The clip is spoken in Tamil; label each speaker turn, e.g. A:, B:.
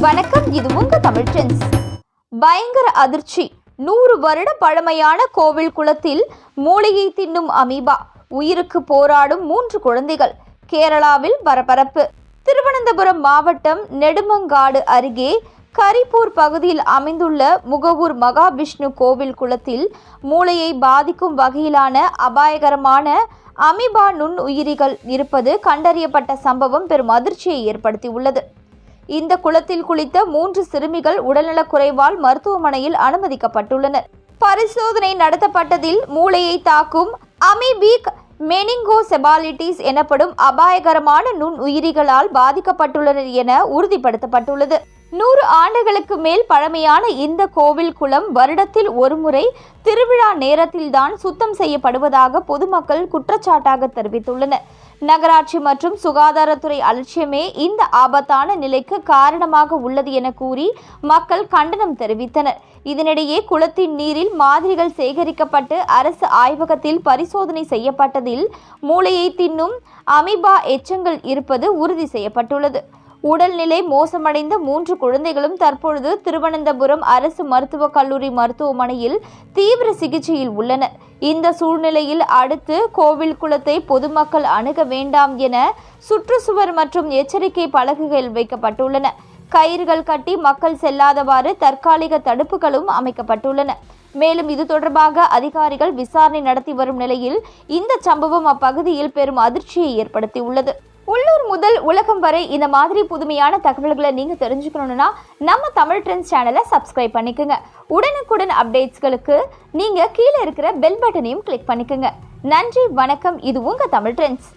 A: வணக்கம் இது உங்க தமிழ் ட்ரெண்ட்ஸ். பயங்கர அதிர்ச்சி. நூறு வருட பழமையான கோவில் குளத்தில் மூலிகை தின்னும் அமீபா. உயிருக்கு போராடும் மூன்று குழந்தைகள். கேரளாவில் பரபரப்பு. திருவனந்தபுரம் மாவட்டம் நெடுமங்காடு அருகே கரிப்பூர் பகுதியில் அமைந்துள்ள முகவூர் மகாவிஷ்ணு கோவில் குளத்தில் மூளையை பாதிக்கும் வகையிலான அபாயகரமான அமீபா நுண் உயிரிகள் இருப்பது கண்டறியப்பட்ட சம்பவம் பெரும் அதிர்ச்சியை ஏற்படுத்தியுள்ளது. இந்த குளத்தில் குளித்த மூன்று சிறுமிகள் உடல்நலக் குறைவால் மருத்துவமனையில் அனுமதிக்கப்பட்டுள்ளனர். பரிசோதனை நடத்தப்பட்டதில் மூளையை தாக்கும் அமீபிக் மெனிங்கோசெபாலிட்டிஸ் எனப்படும் அபாயகரமான நுண் உயிரிகளால் பாதிக்கப்பட்டுள்ளனர் என உறுதிப்படுத்தப்பட்டுள்ளது. நூறு ஆண்டுகளுக்கு மேல் பழமையான இந்த கோவில் குளம் வருடத்தில் ஒருமுறை திருவிழா நேரத்தில்தான் சுத்தம் செய்யப்படுவதாக பொதுமக்கள் குற்றச்சாட்டாக தெரிவித்துள்ளனர். நகராட்சி மற்றும் சுகாதாரத்துறை அலட்சியமே இந்த ஆபத்தான நிலைக்கு காரணமாக உள்ளது என கூறி மக்கள் கண்டனம் தெரிவித்தனர். இதனிடையே குளத்தின் நீரில் மாதிரிகள் சேகரிக்கப்பட்டு அரசு ஆய்வகத்தில் பரிசோதனை செய்யப்பட்டதில் மூளையை தின்னும் அமிபா எச்சங்கள் இருப்பது உறுதி செய்யப்பட்டுள்ளது. உடல்நிலை மோசமடைந்த மூன்று குழந்தைகளும் தற்பொழுது திருவனந்தபுரம் அரசு மருத்துவக் கல்லூரி மருத்துவமனையில் தீவிர சிகிச்சையில் உள்ளனர். இந்த சூழ்நிலையில் அடுத்து கோவில் குளத்தை பொதுமக்கள் அணுக வேண்டாம் என சுற்றுச்சுவர் மற்றும் எச்சரிக்கை பலகைகள் வைக்கப்பட்டுள்ளன. கயிறுகள் கட்டி மக்கள் செல்லாதவாறு தற்காலிக தடுப்புகளும் அமைக்கப்பட்டுள்ளன. மேலும் இது தொடர்பாக அதிகாரிகள் விசாரணை நடத்தி வரும் நிலையில் இந்த சம்பவம் அப்பகுதியில் பெரும் அதிர்ச்சியை ஏற்படுத்தியுள்ளது. உள்ளூர் முதல் உலகம் வரை இந்த மாதிரி புதுமையான தகவல்களை நீங்கள் தெரிஞ்சுக்கணும்னா நம்ம தமிழ் ட்ரெண்ட்ஸ் சேனலை சப்ஸ்கிரைப் பண்ணிக்கோங்க. உடனுக்குடன் அப்டேட்ஸ்களுக்கு நீங்கள் கீழே இருக்கிற பெல் பட்டனையும் கிளிக் பண்ணிக்கோங்க. நன்றி வணக்கம். இது உங்கள் தமிழ் ட்ரெண்ட்ஸ்